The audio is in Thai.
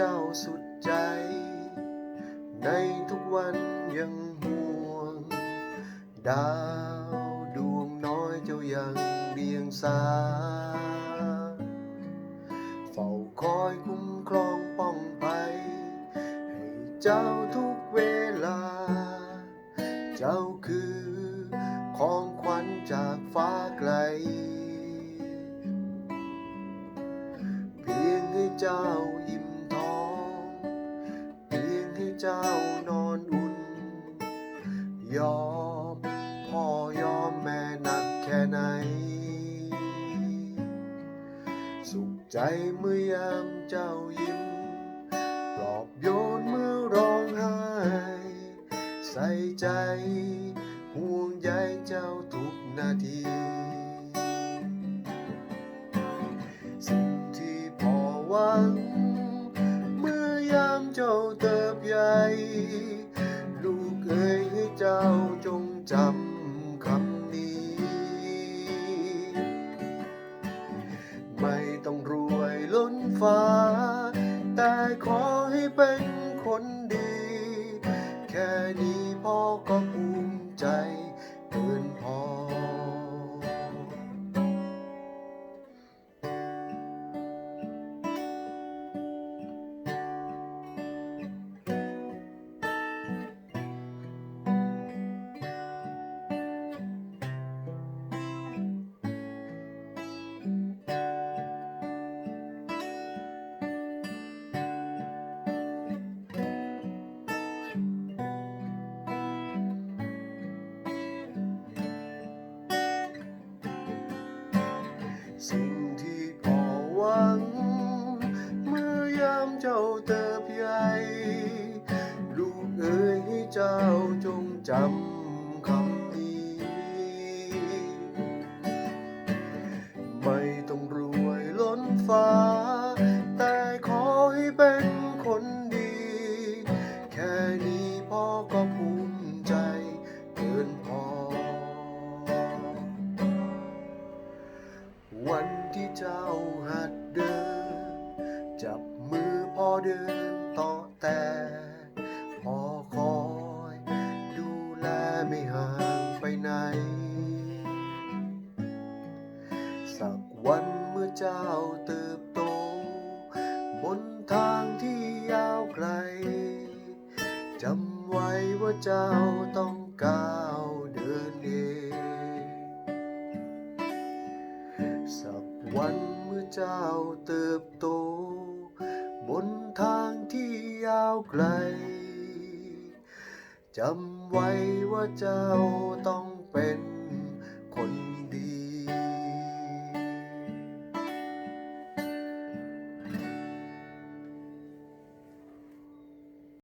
เจ้าสุดใจ ในทุกวันยังห่วง ดาวดวงน้อยเจ้ายังเรียงสาเฝ้าคอยคุ้มครองป้องภัยให้เจ้าทุกเวลา เจ้าคือของขวัญจากฟ้าไกลเพียงให้เจ้า เจ้านอนอุ่น ยอมพ่อยอมแม่หนักแค่ไหน สุขใจเมื่อยามเจ้ายิ้มปลอบโยนเมื่อร้องไห้ ใส่ใจห่วงใยเจ้าทุกนาที ดี แค่นี้พ่อก็ภูมิใจ สิ่งที่พ่อหวัง เมื่อยามเจ้าเติบใหญ่ ลูกเอ๋ยให้เจ้าจงจำ วันที่เจ้าหัดเดิน จับมือพ่อเดินต่อแต่พ่อคอย ดูแลไม่ห่างไปไหน สักวันเมื่อเจ้าเติบโต บนทางที่ยาวไกลจำไว้ว่าเจ้าต้องกาว วันเมื่อเจ้าเติบโต บนทางที่ยาวไกลจำไว้ว่าเจ้าต้องเป็น